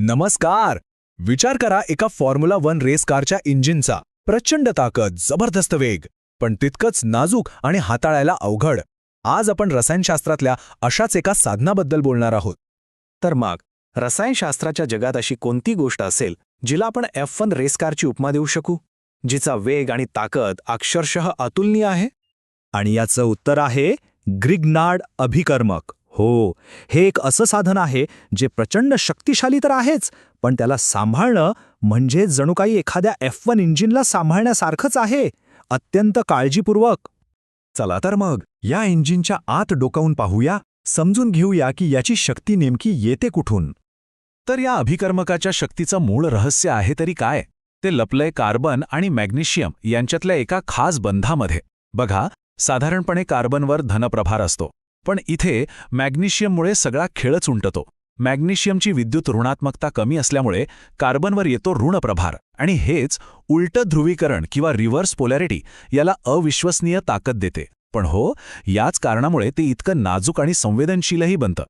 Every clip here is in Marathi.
नमस्कार. विचार करा एका फॉर्म्युला वन रेस कारच्या इंजिनचा. प्रचंड ताकद जबरदस्त वेग. पण तितकंच नाजूक आणि हाताळायला अवघड. आज आपण रसायनशास्त्रातल्या अशाच एका साधनाबद्दल बोलणार आहोत. तर मग रसायनशास्त्राच्या जगात अशी कोणती गोष्ट असेल जिला आपण एफ वन रेस कारची उपमा देऊ शकू? जिचा वेग आणि ताकद अक्षरशः अतुलनीय आहे? आणि याचं उत्तर आहे ग्रिग्नार्ड अभिकर्मक. हो हे एक असं साधन आहे जे प्रचंड शक्तिशाली तर आहेच पण त्याला सांभाळणं म्हणजे जणू काही एखाद्या एफ वन इंजिनला सांभाळण्यासारखंच आहे अत्यंत काळजीपूर्वक. चला तर मग या इंजिनच्या आत डोकावून पाहूया समजून घेऊया की याची शक्ती नेमकी येते कुठून. तर या अभिकर्मकाच्या शक्तीचं मूळ रहस्य आहे तरी काय? ते लपलंय कार्बन आणि मॅग्नेशियम यांच्यातल्या एका खास बंधामध्ये. बघा साधारणपणे कार्बनवर धनप्रभार असतो. पण इथे मॅग्नेशियममुळे सगळा खेळच उंटतो. मॅग्नेशियमची विद्युत ऋणात्मकता कमी असल्यामुळे कार्बनवर येतो ऋणप्रभार आणि हेच उलटं ध्रुवीकरण किंवा रिव्हर्स पोलॅरिटी याला अविश्वसनीय ताकद देते. पण हो याच कारणामुळे ते इतकं नाजूक आणि संवेदनशीलही बनतं.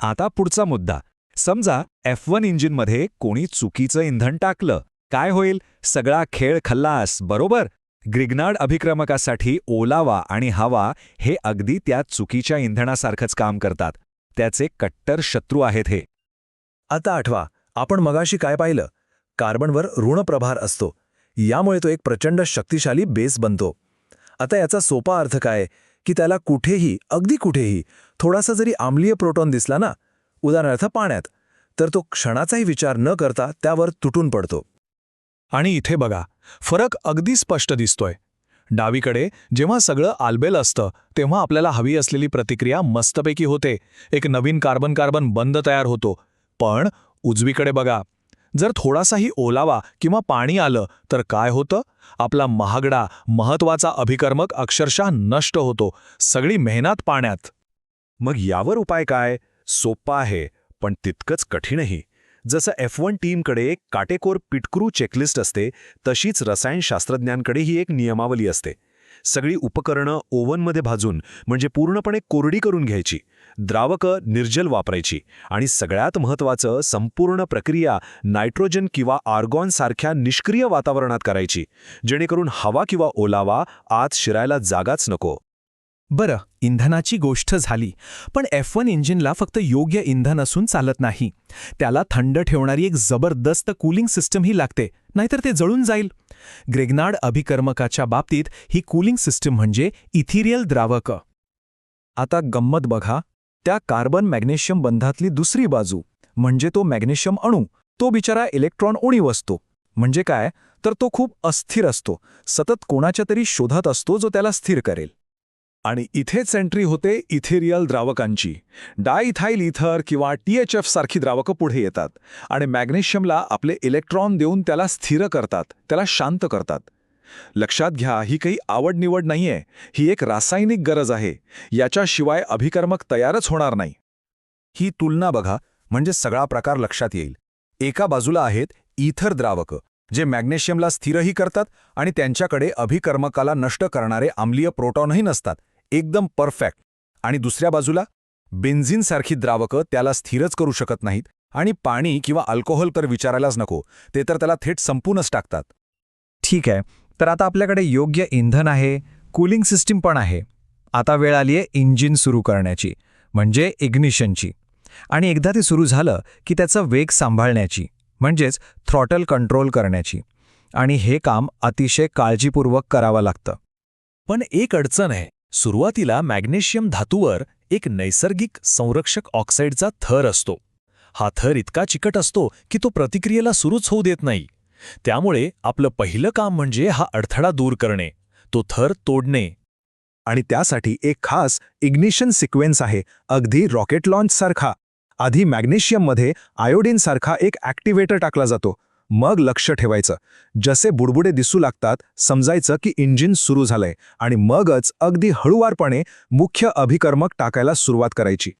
आता पुढचा मुद्दा. समजा एफ वन इंजिनमध्ये कोणी चुकीचं इंधन टाकलं. काय होईल? सगळा खेळ खल्लास बरोबर? ग्रिग्नार्ड अभिक्रमकासाठी ओलावा आणि हवा हे अगदी त्या चुकीच्या इंधनासारखंच काम करतात. त्याचे कट्टर शत्रू आहेत हे. आता आठवा आपण मगाशी काय पाहिलं? कार्बनवर ऋणप्रभार असतो. यामुळे तो एक प्रचंड शक्तिशाली बेस बनतो. आता याचा सोपा अर्थ काय? की त्याला कुठेही अगदी कुठेही थोडासा जरी आम्लीय प्रोटॉन दिसला ना उदाहरणार्थ पाण्यात तर तो क्षणाचाही विचार न करता त्यावर तुटून पडतो. आणि इथे बघा फरक अगदी स्पष्ट दिसतोय. डावीकडे जेव्हा सगळं आलबेल असतं तेव्हा आपल्याला हवी असलेली प्रतिक्रिया मस्तपैकी होते. एक नवीन कार्बन कार्बन बंद तयार होतो. पण उजवीकडे बघा जर थोडासाही ओलावा किंवा पाणी आलं तर काय होतं? आपला महागडा महत्त्वाचा अभिकर्मक अक्षरशः नष्ट होतो सगळी मेहनत पाण्यात. मग यावर उपाय काय? सोप्पा आहे पण तितकंच कठीणही. जसं एफ वन टीमकडे एक काटेकोर पिटक्रू चेकलिस्ट असते तशीच रसायनशास्त्रज्ञांकडेही एक नियमावली असते. सगळी उपकरणं ओव्हनमध्ये भाजून म्हणजे पूर्णपणे कोरडी करून घ्यायची द्रावकं निर्जल वापरायची आणि सगळ्यात महत्त्वाचं संपूर्ण प्रक्रिया नायट्रोजन किंवा आर्गॉनसारख्या निष्क्रिय वातावरणात करायची जेणेकरून हवा किंवा ओलावा आत शिरायला जागाच नको. बरं इंधनाची गोष्ट झाली पण एफ वन इंजिनला फक्त योग्य इंधन असून चालत नाही. त्याला थंड ठेवणारी एक जबरदस्त कूलिंग सिस्टमही लागते नाहीतर ते जळून जाईल. ग्रेग्नाड अभिकर्मकाच्या बाबतीत ही कूलिंग सिस्टम म्हणजे इथिरियल द्रावक. आता गंमत बघा त्या कार्बन मॅग्नेशियम बंधातली दुसरी बाजू म्हणजे तो मॅग्नेशियम अणू तो बिचारा इलेक्ट्रॉन उणीव असतो म्हणजे काय? तर तो खूप अस्थिर असतो सतत कोणाच्या तरी शोधात असतो जो त्याला स्थिर करेल. आणि इथेच एंट्री होते इथेरियल द्रावकांची. डायथाईल इथर किंवा टीएचएफ सारखी द्रावकं पुढे येतात आणि मॅग्नेशियमला आपले इलेक्ट्रॉन देऊन त्याला स्थिर करतात त्याला शांत करतात. लक्षात घ्या ही काही आवड निवड नाहीये ही एक रासायनिक गरज आहे याच्याशिवाय अभिकर्मक तयारच होणार नाही. ही तुलना बघा म्हणजे सगळा प्रकार लक्षात येईल. एका बाजूला आहेत इथर द्रावकं जे मॅग्नेशियमला स्थिरही करतात आणि त्यांच्याकडे अभिकर्मकाला नष्ट करणारे आम्लीय प्रोटॉनही नसतात. एकदम परफेक्ट. आणि दुसऱ्या बाजूला बेन्झिनसारखी द्रावकं त्याला स्थिरच करू शकत नाहीत आणि पाणी किंवा अल्कोहोल तर विचारायलाच नको ते तर त्याला थेट संपूनच टाकतात. ठीक आहे तर आता आपल्याकडे योग्य इंधन आहे कूलिंग सिस्टीम पण आहे. आता वेळ आली आहे इंजिन सुरू करण्याची म्हणजे इग्निशनची. आणि एकदा ते सुरू झालं की त्याचा वेग सांभाळण्याची म्हणजेच थ्रॉटल कंट्रोल करण्याची. आणि हे काम अतिशय काळजीपूर्वक करावं लागतं. पण एक अडचण आहे सुरुवातीला मॅग्नेशियम धातूवर एक नैसर्गिक संरक्षक ऑक्साईडचा थर असतो. हा थर इतका चिकट असतो की तो प्रतिक्रियेला सुरूच होऊ देत नाही. त्यामुळे आपलं पहिलं काम म्हणजे हा अडथळा दूर करणे तो थर तोडणे. आणि त्यासाठी एक खास इग्निशन सिक्वेन्स आहे अगदी रॉकेट लॉन्चसारखा. आधी मॅग्नेशियममध्ये आयोडीनसारखा एक ॲक्टिवेटर टाकला जातो मग लक्ष ठेवायचं. जसे बुडबुडे दिसू लागतात समजायचं की इंजिन सुरू झालंय आणि मगच अगदी हळूवारपणे मुख्य अभिकर्मक टाकायला सुरुवात करायची.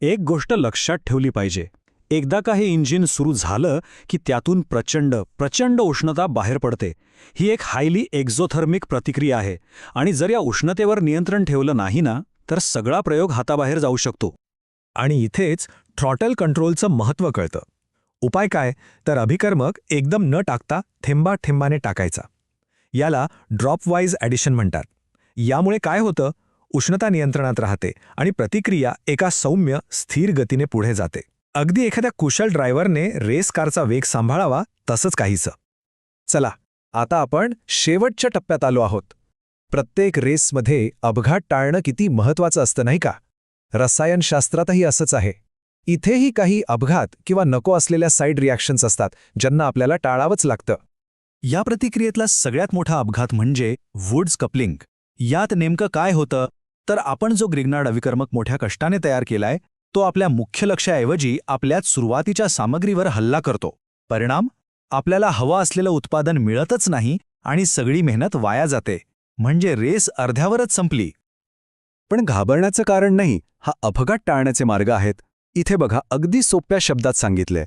एक गोष्ट लक्षात ठेवली पाहिजे. एकदा का हे इंजिन सुरू झालं की त्यातून प्रचंड प्रचंड उष्णता बाहेर पडते. ही एक हायली एक्झोथर्मिक प्रतिक्रिया आहे आणि जर या उष्णतेवर नियंत्रण ठेवलं नाही ना तर सगळा प्रयोग हाताबाहेर जाऊ शकतो. आणि इथेच थ्रॉटल कंट्रोलचं महत्त्व कळतं. उपाय काय? तर अभिकर्मक एकदम न टाकता थेंबा थेंबाने टाकायचा. याला ड्रॉप वाईज ॲडिशन म्हणतात. यामुळे काय होतं? उष्णता नियंत्रणात राहते आणि प्रतिक्रिया एका सौम्य स्थिर गतीने पुढे जाते. अगदी एखाद्या कुशल ड्रायव्हरने रेस कारचा वेग सांभाळावा तसंच काहीचं चला आता आपण शेवटच्या टप्प्यात आलो आहोत. प्रत्येक रेसमध्ये अपघात टाळणं किती महत्वाचं असतं नाही का? रसायनशास्त्रातही असंच आहे. इथेही काही अपघात किंवा नको असलेल्या साईड रिॲक्शन्स असतात ज्यांना आपल्याला टाळावंच लागतं. या प्रतिक्रियेतला सगळ्यात मोठा अपघात म्हणजे वुड्स कपलिंग. यात नेमकं काय होतं? तर आपण जो ग्रिग्नार्ड अविकर्मक मोठ्या कष्टाने तयार केलाय तो आपल्या मुख्य लक्षाऐवजी आपल्याच सुरुवातीच्या सामग्रीवर हल्ला करतो. परिणाम? आपल्याला हवं असलेलं उत्पादन मिळतच नाही आणि सगळी मेहनत वाया जाते. म्हणजे रेस अर्ध्यावरच संपली. पण घाबरण्याचं कारण नाही हा अपघात टाळण्याचे मार्ग आहेत. इथे बघा अगदी सोप्या शब्दात सांगितले.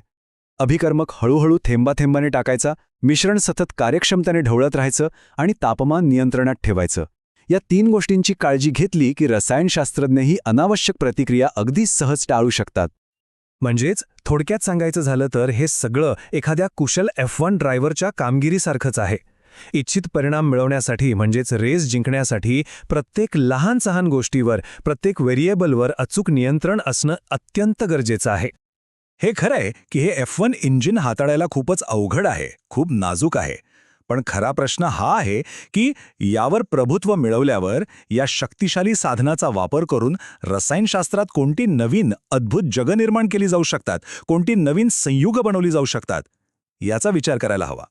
अभिकर्मक हळूहळू थेंबाथेंबाने टाकायचा मिश्रण सतत कार्यक्षमतेने ढवळत राहायचं आणि तापमान नियंत्रणात ठेवायचं. या तीन गोष्टींची काळजी घेतली की रसायनशास्त्रज्ञही अनावश्यक प्रतिक्रिया अगदी सहज टाळू शकतात. म्हणजेच थोडक्यात सांगायचं झालं तर हे सगळं एखाद्या कुशल एफ वन ड्रायव्हरच्या कामगिरीसारखंच आहे. इच्छित परिणाम मिळवण्यासाठी म्हणजेच रेस जिंकण्यासाठी प्रत्येक लहान सहान गोष्टीवर प्रत्येक व्हेरिएबलवर अचूक नियंत्रण असणं अत्यंत गरजेचं आहे. हे खरंय की हे एफ वन इंजिन हाताळायला खूपच अवघड आहे खूप नाजूक आहे. पण खरा प्रश्न हा आहे की यावर प्रभुत्व मिळवल्यावर या शक्तिशाली साधनाचा वापर करून रसायनशास्त्रात कोणती नवीन अद्भुत जगनिर्माण केली जाऊ शकतात कोणती नवीन संयुग बनवली जाऊ शकतात याचा विचार करायला हवा.